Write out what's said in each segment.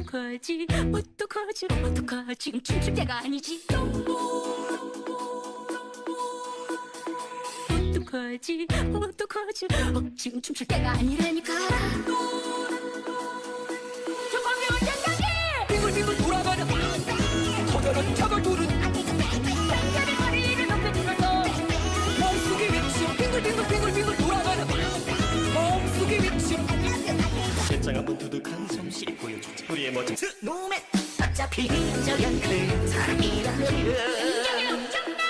어떡하지? 어떡하지? 어떡하지? 지금 춤출 때가 아니지. 어떡하지? 어떡하지? 어, 지금 춤출 때가 아니라니까 배짱 한번 두둑한 솜씨 보여주지. 우리의 멋진 스 노맨. 어차피 그 인격이 엄청나!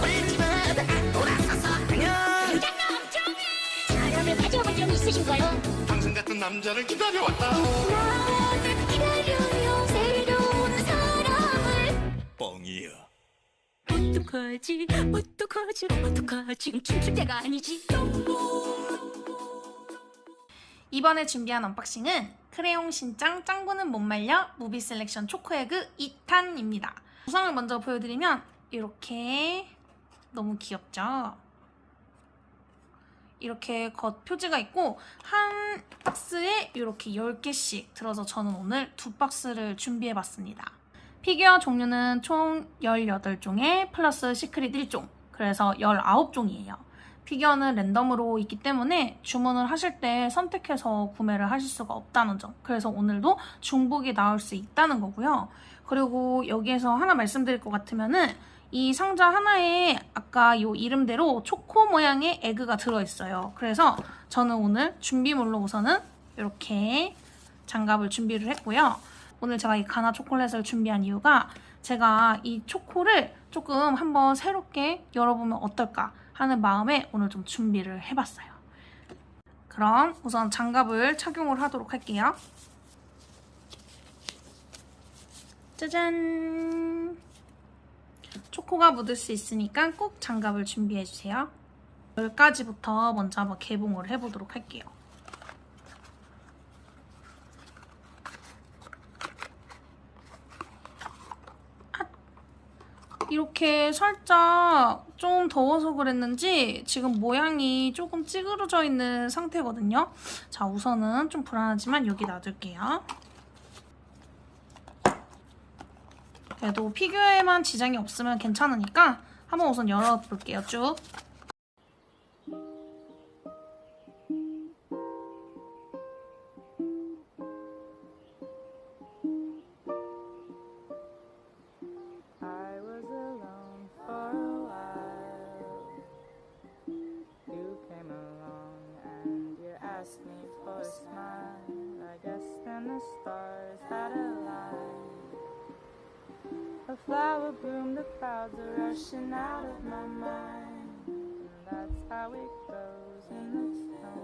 올지마다 돌아서서 그냥 인격이 엄청해 사람을 가져본 적 있으신가요? 당신 같은 남자를 기다려왔다. 나는 기다려요. 새로운 사람을. 뻥이야 어떡하지? 어떡하지? 어떡하지? 지금 춤출 때가 아니지 이번에 준비한 언박싱은 크레용 신짱 짱구는 못 말려 무비 셀렉션 초코에그 2탄입니다. 구성을 먼저 보여드리면 이렇게 너무 귀엽죠? 이렇게 겉 표지가 있고 한 박스에 이렇게 10개씩 들어서 저는 오늘 두 박스를 준비해봤습니다. 피규어 종류는 총 18종에 플러스 시크릿 1종 그래서 19종이에요. 피규어는 랜덤으로 있기 때문에 주문을 하실 때 선택해서 구매를 하실 수가 없다는 점. 그래서 오늘도 중복이 나올 수 있다는 거고요. 그리고 여기에서 하나 말씀드릴 것 같으면은 이 상자 하나에 아까 요 이름대로 초코 모양의 에그가 들어있어요. 그래서 저는 오늘 준비물로 우선은 이렇게 장갑을 준비를 했고요. 오늘 제가 이 가나 초콜릿을 준비한 이유가 제가 이 초코를 조금 한번 새롭게 열어보면 어떨까 하는 마음에 오늘 좀 준비를 해봤어요. 그럼 우선 장갑을 착용을 하도록 할게요. 짜잔! 초코가 묻을 수 있으니까 꼭 장갑을 준비해주세요. 10가지부터 먼저 한번 개봉을 해보도록 할게요. 이렇게 살짝 좀 더워서 그랬는지 지금 모양이 조금 찌그러져 있는 상태거든요. 자, 우선은 좀 불안하지만 여기 놔둘게요. 그래도 피규어에만 지장이 없으면 괜찮으니까 한번 우선 열어볼게요, 쭉. The stars had aligned. A flower bloomed, the clouds are rushing out of my mind. And that's how it goes in the snow.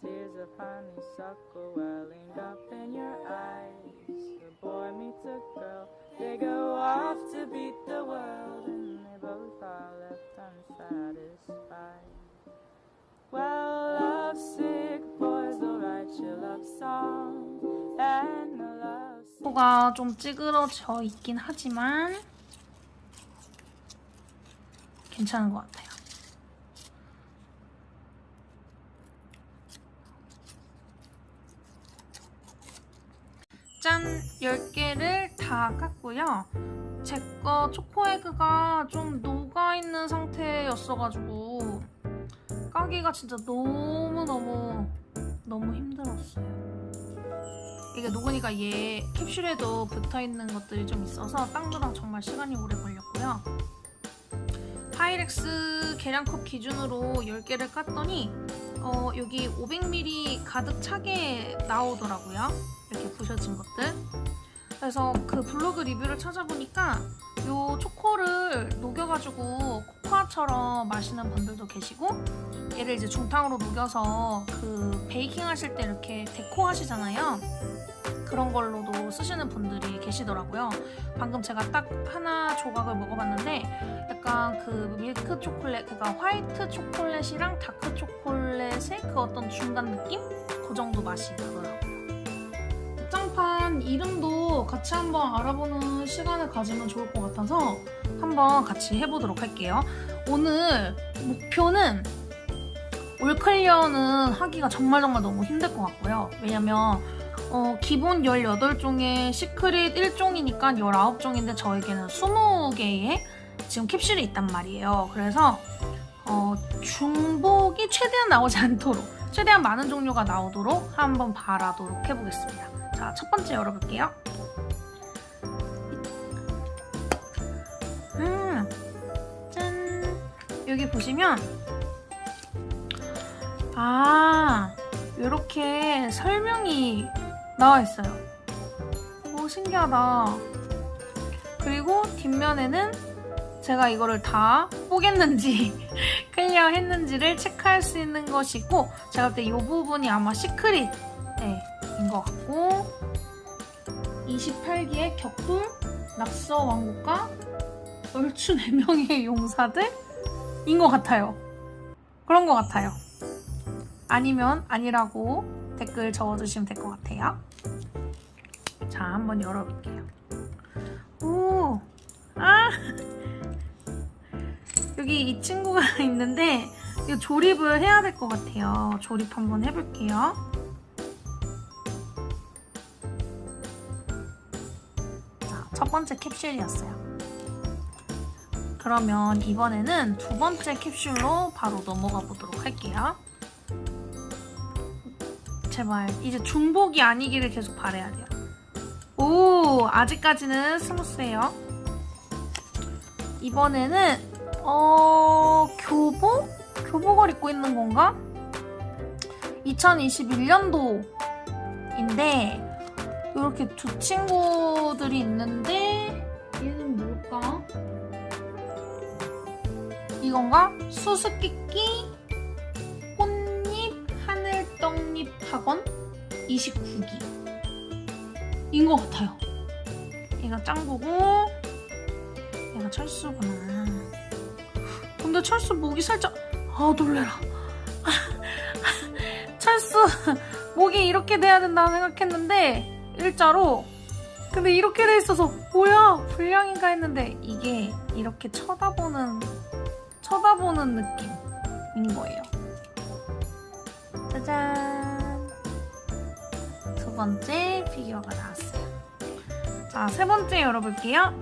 Tears of honeysuckle welling up in your eyes. A boy meets a girl, they go off to beat the world, and they both are left unsatisfied. Well, lovesick boys 코가 좀 찌그러져 있긴 하지만 괜찮은 것 같아요. 짠! 10개를 다 깠고요. 제 거 초코에그가 좀 녹아있는 상태였어가지고 까기가 진짜 너무너무 너무 힘들었어요. 이게 녹으니까 얘 캡슐에도 붙어있는 것들이 좀 있어서 닦느라 정말 시간이 오래 걸렸고요. 파이렉스 계량컵 기준으로 10개를 깠더니 어, 여기 500ml 가득 차게 나오더라고요. 이렇게 부셔진 것들. 그래서 그 블로그 리뷰를 찾아보니까 요 초코를 녹여가지고 코코아처럼 마시는 분들도 계시고 얘를 이제 중탕으로 녹여서 그 베이킹 하실 때 이렇게 데코 하시잖아요. 그런 걸로도 쓰시는 분들이 계시더라고요. 방금 제가 딱 하나 조각을 먹어봤는데 약간 그 밀크 초콜릿, 그러니까 화이트 초콜릿이랑 다크 초콜릿의 그 어떤 중간 느낌? 그 정도 맛이 나더라고요. 극장판 이름도 같이 한번 알아보는 시간을 가지면 좋을 것 같아서 한번 같이 해보도록 할게요. 오늘 목표는 올 클리어는 하기가 정말 정말 너무 힘들 것 같고요. 왜냐면 어, 기본 18종의 시크릿 1종이니까 19종인데 저에게는 20개의 지금 캡슐이 있단 말이에요. 그래서 어, 중복이 최대한 나오지 않도록 최대한 많은 종류가 나오도록 한번 바라도록 해보겠습니다. 자, 첫 번째 열어볼게요. 여기 보시면 아, 이렇게 설명이 나와 있어요. 오, 신기하다. 그리고 뒷면에는 제가 이거를 다 뽀겠는지 클리어 했는지를 체크할 수 있는 것이고 제가 볼때이 부분이 아마 시크릿인 것 같고 28기의 격돌 낙서 왕국과 얼추 4명의 용사들 인 것 같아요. 그런 것 같아요. 아니면 아니라고 댓글 적어주시면 될 것 같아요. 자, 한번 열어볼게요. 오, 아! 여기 이 친구가 있는데, 이거 조립을 해야 될 것 같아요. 조립 한번 해볼게요. 자, 첫 번째 캡슐이었어요. 그러면 이번에는 두 번째 캡슐로 바로 넘어가 보도록 할게요. 제발 이제 중복이 아니기를 계속 바래야 돼요. 오 아직까지는 스무스해요. 이번에는 어 교복 교복을 입고 있는 건가? 2021년도인데 이렇게 두 친구들이 있는데 얘는 이건가? 수수께끼 꽃잎 하늘떡잎 학원 29기 인 것 같아요. 얘가 짱구고 얘가 철수구나. 근데 철수 목이 살짝 아 놀래라. 철수 목이 이렇게 돼야 된다고 생각했는데 일자로 근데 이렇게 돼 있어서 뭐야 불량인가 했는데 이게 이렇게 쳐다보는 쳐다보는 느낌인 거예요. 짜잔. 두 번째 피규어가 나왔어요. 자, 세 번째 열어볼게요.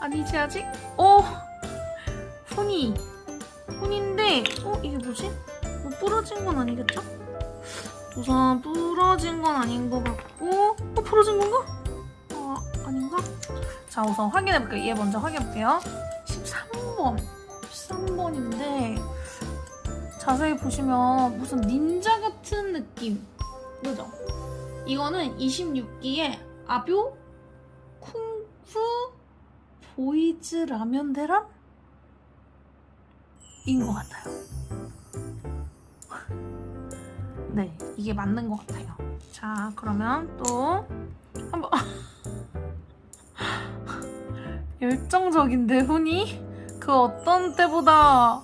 아니지, 아직? 오! 훈이. 훈인데, 어, 이게 뭐지? 뭐 부러진 건 아니겠죠? 우선 부러진 건 아닌 것 같고, 어, 부러진 건가? 자, 우선 확인해 볼게요. 얘 먼저 확인해 볼게요. 13번. 13번인데, 자세히 보시면 무슨 닌자 같은 느낌. 그죠? 이거는 26기의 아뷰 쿵푸 보이즈 라면 대람? 인것 같아요. 네, 이게 맞는 것 같아요. 자, 그러면 또 한번 열정적인데 훈이 그 어떤 때보다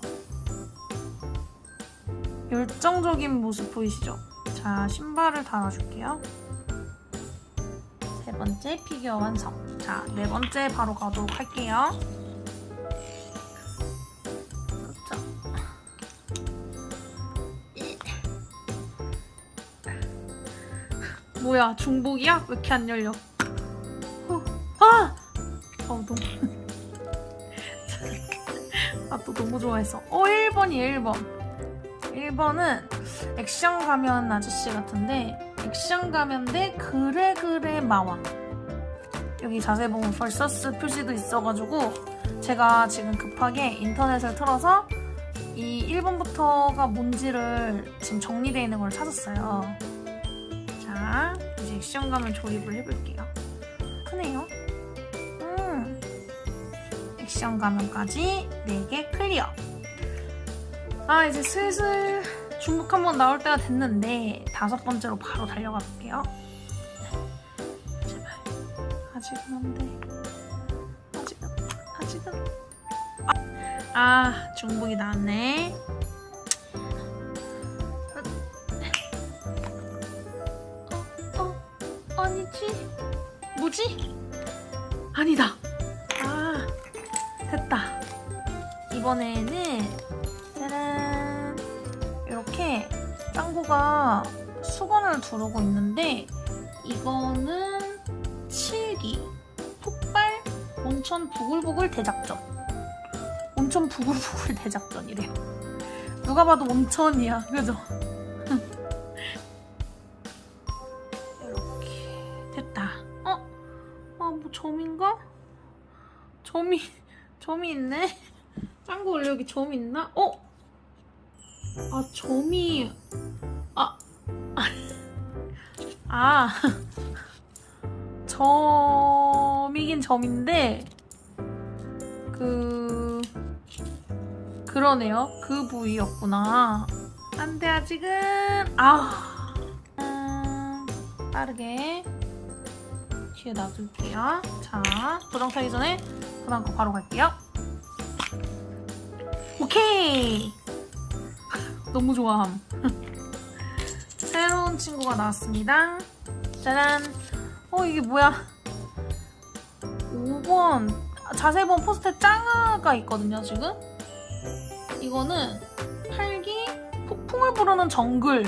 열정적인 모습 보이시죠? 자, 신발을 달아줄게요. 세 번째 피규어 완성. 자, 네 번째 바로 가도록 할게요. 자. 뭐야, 중복이야? 왜 이렇게 안 열려? 너무 좋아해서. 어, 1번이 1번. 1번은 액션 가면 아저씨 같은데 액션 가면 대 그래 그래 마왕 여기 자세히 보면 벌서스 표시도 있어가지고 제가 지금 급하게 인터넷을 틀어서 이 1번부터가 뭔지를 지금 정리되어 있는 걸 찾았어요 자 이제 액션 가면 조립을 해볼게요 크네요 음 액션 가면까지 4개 클리어 아 이제 슬슬 중복 한번 나올 때가 됐는데 다섯 번째로 바로 달려가 볼게요. 제발 아직은 안 돼. 아직은 아직은 아, 아 중복이 나왔네. 어, 어 아니지 뭐지? 아니다. 이번에는 짜란 이렇게 짱구 친구가 수건을 두르고 있는데 이거는 칠기 폭발 온천 부글부글 대작전. 온천 부글부글 대작전이래요. 누가 봐도 온천이야. 그죠? 점이 있나? 어? 아 점이 아 아, 점이긴 점인데 그 그러네요. 그 부위였구나. 안돼 아직은 아 음, 빠르게 뒤에 놔둘게요. 자 도장 타기 전에 그다음 거 바로 갈게요. 오케이. 너무 좋아함. 새로운 친구가 나왔습니다. 짜란. 어, 이게 뭐야? 5번. 자세히 보면 포스트에 짱아가 있거든요, 지금. 이거는 팔기 폭풍을 부르는 정글.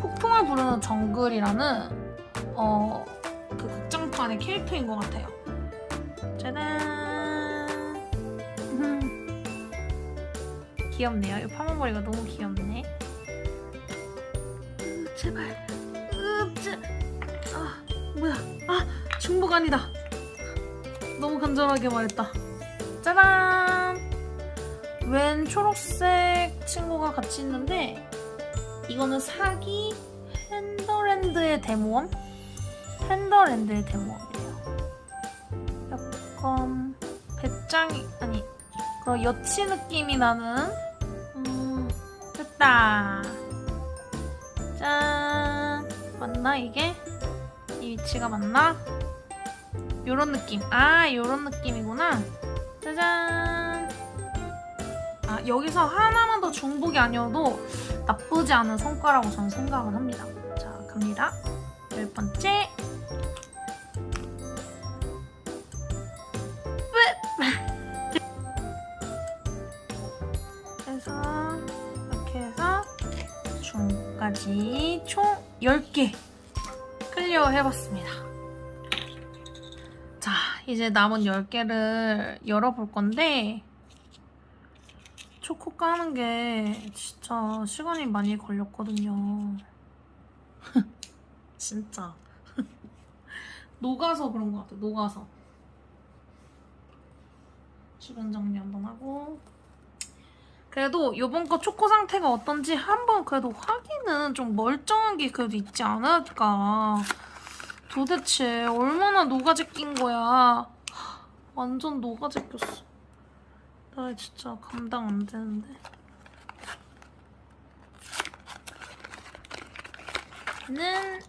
폭풍을 부르는 정글이라는, 어, 그 극장판의 캐릭터인 것 같아요. 짜란. 귀엽네요. 이 파마머리가 너무 귀엽네. 으, 제발. 으, 쯔. 아, 뭐야. 아, 중복 아니다. 너무 간절하게 말했다. 짜란! 웬 초록색 친구가 같이 있는데, 이거는 사기 핸더랜드의 데모원? 핸더랜드의 데모원이에요. 약간, 배짱이, 아니, 그런 여치 느낌이 나는, 음, 됐다. 짠 맞나 이게? 이 위치가 맞나? 요런 느낌 아 요런 느낌이구나 짜잔 아 여기서 하나만 더 중복이 아니어도 나쁘지 않은 성과라고 저는 생각을 합니다 자 갑니다 열 번째 총 10개 클리어 해봤습니다. 자, 이제 남은 10개를 열어볼 건데, 초코 까는 게 진짜 시간이 많이 걸렸거든요. 진짜. 녹아서 그런 것 같아, 녹아서. 주변 정리 한번 하고. 그래도 요번 거 초코 상태가 어떤지 한번 그래도 확인은 좀 멀쩡한 게 그래도 있지 않을까. 도대체 얼마나 녹아제 낀 거야. 하, 완전 녹아제 꼈어. 나 진짜 감당 안 되는데. 는,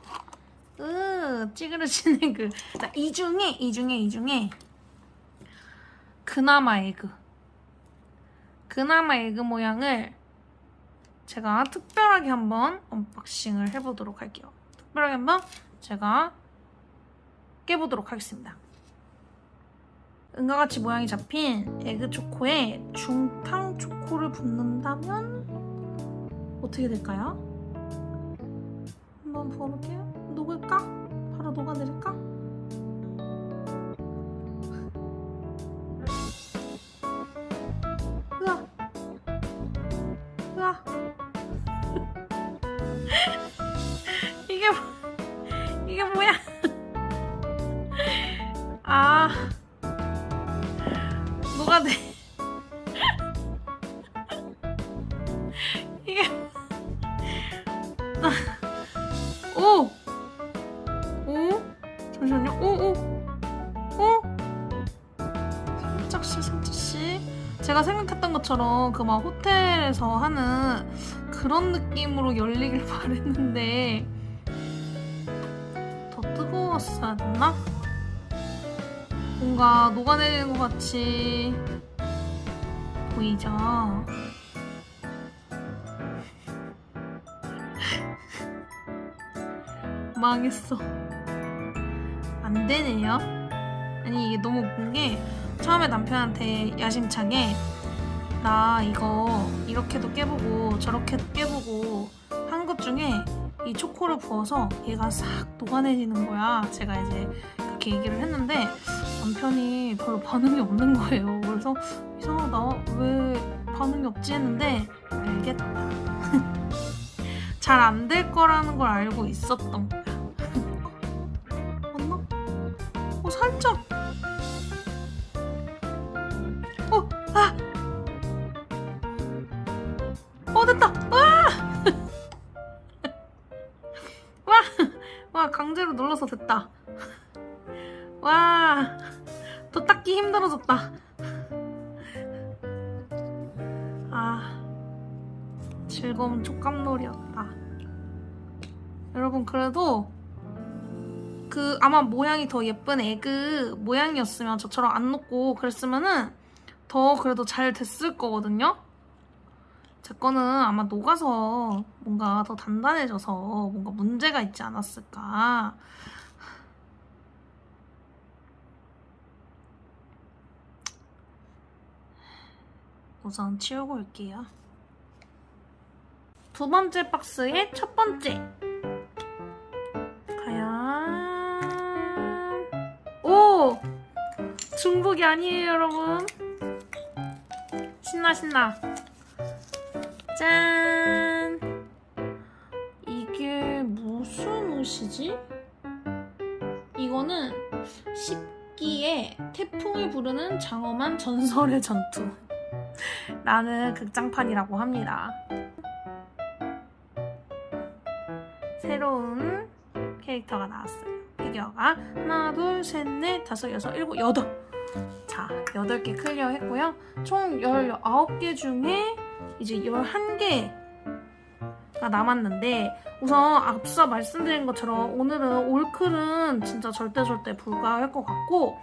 으, 찌그러지는 그. 자, 이 중에, 이 중에, 이 중에. 그나마 에그. 그나마 에그 모양을 제가 특별하게 한번 언박싱을 해보도록 할게요. 특별하게 한번 제가 깨보도록 하겠습니다. 은과 같이 모양이 잡힌 에그 초코에 중탕 초코를 붓는다면 어떻게 될까요? 한번 부어볼게요. 녹을까? 바로 녹아내릴까? 이게 아, 오, 오, 잠시만요. 오, 오, 오. 살짝씩 살짝씩 제가 생각했던 것처럼 그 막 호텔에서 하는 그런 느낌으로 열리길 바랬는데 더 뜨거웠어야 됐나? 뭔가 녹아내리는 것 같이 보이죠? 망했어. 안 되네요. 아니 이게 너무 웃긴 게 처음에 남편한테 야심차게 나 이거 이렇게도 깨보고 저렇게도 깨보고 한 것 중에 이 초코를 부어서 얘가 싹 녹아내리는 거야. 제가 이제 그렇게 얘기를 했는데 남편이 별로 반응이 없는 거예요. 그래서 이상하다. 왜 반응이 없지 했는데 알겠다. 잘 안 될 거라는 걸 알고 있었던 거야. 살짝. 어, 아! 어, 됐다! 와! 와! 와, 강제로 눌러서 됐다. 와! 또 닦기 힘들어졌다. 아, 즐거운 촉감놀이였다. 여러분, 그래도 그 아마 모양이 더 예쁜 에그 모양이었으면 저처럼 안 녹고 그랬으면은 더 그래도 잘 됐을 거거든요. 제 거는 아마 녹아서 뭔가 더 단단해져서 뭔가 문제가 있지 않았을까. 우선 치우고 올게요. 두 번째 박스의 첫 번째. 중복이 아니에요 여러분 신나 신나 짠 이게 무슨 옷이지? 이거는 10기의 태풍을 부르는 장엄한 전설의 전투 라는 극장판이라고 합니다 새로운 캐릭터가 나왔어요. 피규어가 하나, 둘, 셋, 넷, 다섯, 여섯, 일곱, 여덟. 자, 여덟 개 클리어 했고요. 총 열아홉 개 중에 이제 열한 개가 남았는데 우선 앞서 말씀드린 것처럼 오늘은 올클은 진짜 절대 절대 불가할 것 같고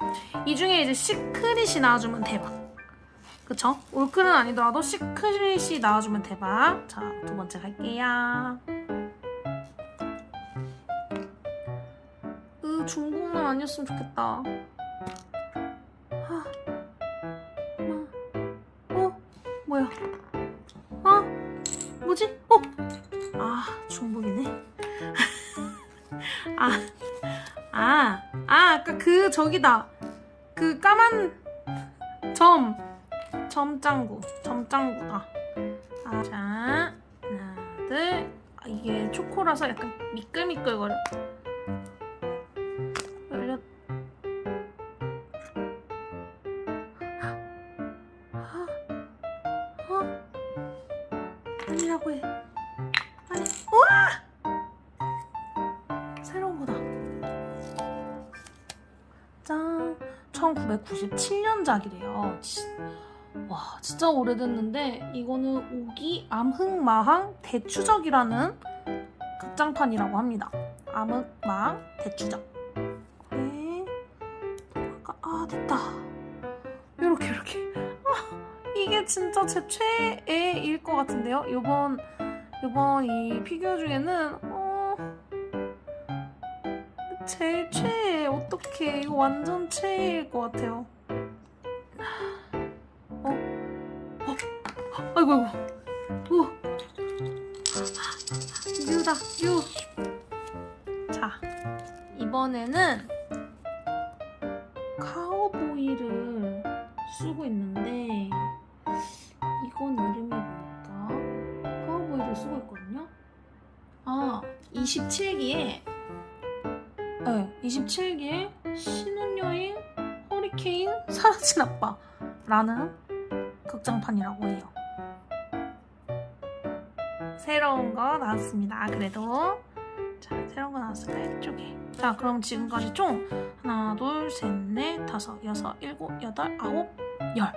이 중에 이제 시크릿이 나와주면 대박. 그쵸? 올클은 아니더라도 시크릿이 나와주면 대박. 자, 두 번째 갈게요. 으 중국만 아니었으면 좋겠다. 그 저기다. 그 까만 점, 점짱구, 점짱구다. 아, 자, 하나, 둘. 아, 이게 초코라서 약간 미끌미끌거려. 열렸. 아, 어? 아니라고 해. 아니, 우와! 1997년작이래요. 와, 진짜 오래됐는데 이거는 오기 암흑마항 대추적이라는 극장판이라고 합니다. 암흑마항 대추적. 아까 아 됐다. 요렇게 요렇게. 아, 이게 진짜 제 최애일 것 같은데요. 요번 요번 이 피규어 중에는 어 제일 최애. 어떡해. 이거 완전 최애일 것 같아요. 어? 어? 아이고 아이고. 오. 뮤다 뮤. 자 이번에는 카우보이를 쓰고 있는데 이건 이름이 뭘까? 카우보이를 쓰고 있거든요. 아 27기에 네 27기에 신혼여행 허리케인 사라진 아빠라는 극장판이라고 해요. 새로운 거 나왔습니다. 그래도 자 새로운 거 나왔을까요? 이쪽에 자 그럼 지금까지 총 하나 둘 셋 넷 다섯 여섯 일곱 여덟 아홉 열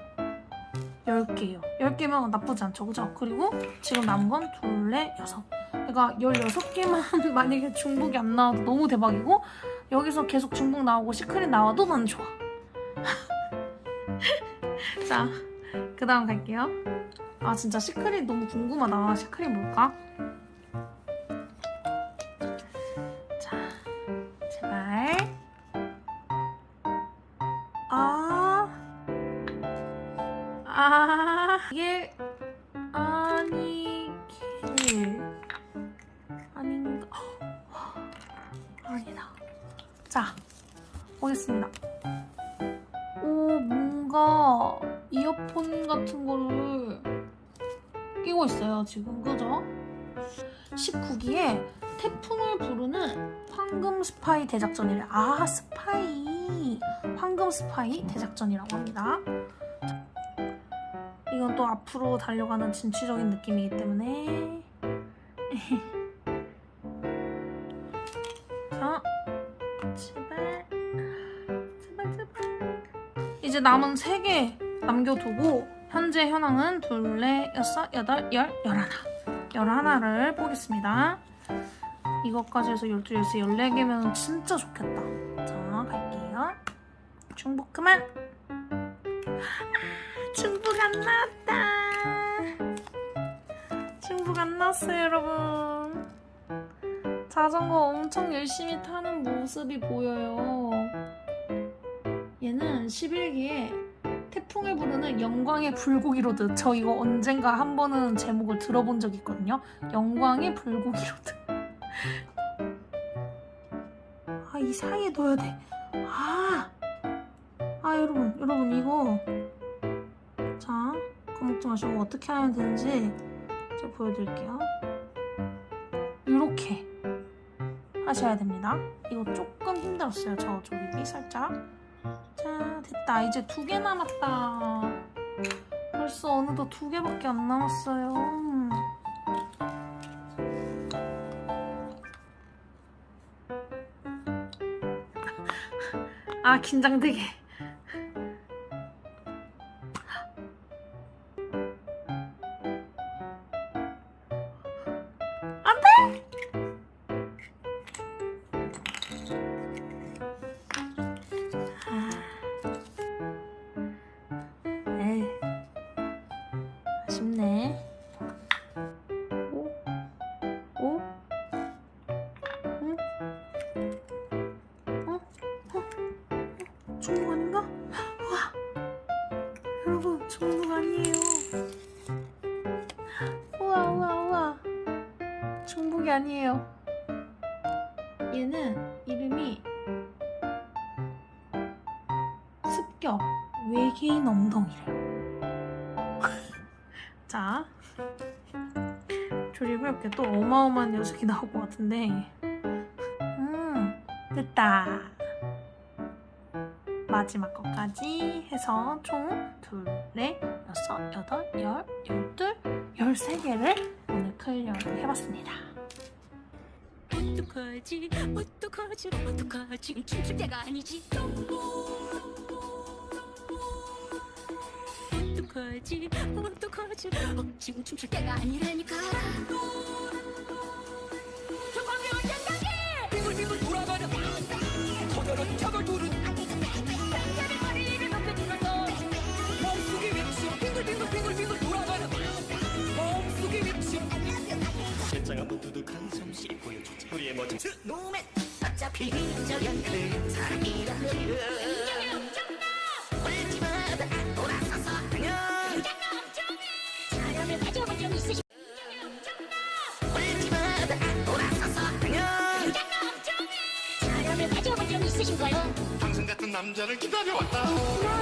10개예요 10개면 나쁘지 않죠 그죠? 그리고 지금 남은 건 둘넷 여섯 그러니까 16개만 만약에 중복이 안 나와도 너무 대박이고 여기서 계속 중복 나오고 시크릿 나와도 난 좋아. 자 그 다음 갈게요. 아 진짜 시크릿 너무 궁금하다. 시크릿 뭘까? 끼고 있어요, 지금. 그죠? 19기에 태풍을 부르는 황금 스파이 대작전이래. 아, 스파이. 황금 스파이 대작전이라고 합니다. 자, 이건 또 앞으로 달려가는 진취적인 느낌이기 때문에. 자, 제발. 제발, 제발. 이제 남은 3개 남겨두고, 현재 현황은 둘, 넷, 여섯, 여덟, 열, 열하나. 열하나를 보겠습니다. 이것까지 해서 12, 13, 14개면 진짜 좋겠다. 자, 갈게요. 중복 그만. 아, 중복 안 나왔다. 중복 안 나왔어요, 여러분. 자전거 엄청 열심히 타는 모습이 보여요. 얘는 11기에 태풍을 부르는 영광의 불고기 로드. 저 이거 언젠가 한 번은 제목을 들어본 적 있거든요. 영광의 불고기 로드. 아, 이 사이에 넣어야 돼. 아, 아, 여러분, 여러분, 이거. 자, 겁먹지 마시고 어떻게 하면 되는지 제가 보여드릴게요. 이렇게 하셔야 됩니다. 이거 조금 힘들었어요. 저 조립이 살짝. 자, 됐다. 이제 두 개 남았다. 벌써 어느덧 두 개밖에 안 남았어요. 아, 긴장되게. 중국이 아니에요. 얘는 이름이 습격 외계인 엉덩이래요. 자, 조립해볼게. 또 어마어마한 녀석이 나올 것 같은데. 음, 됐다. 마지막 것까지 해서 총 둘, 넷, 여섯, 여덟, 열, 열둘, 열세 개를 오늘 클리어를 해봤습니다. 어떡하지? 어떡하지? 어떡하지? 춤출 때가 아니지. 어떡하지? 어떡하지? 어, 지금 춤출 때가 아니라니까 우리의 멋진 노맨 어차피 인정한 그 사람이라면 올지마다 돌아서서 하면 사람을 가져본 적 있으신 올지마다 돌아서서 하면 사람을 가져본 적 있으신가요? 당신 같은 남자를 기다려왔다. 나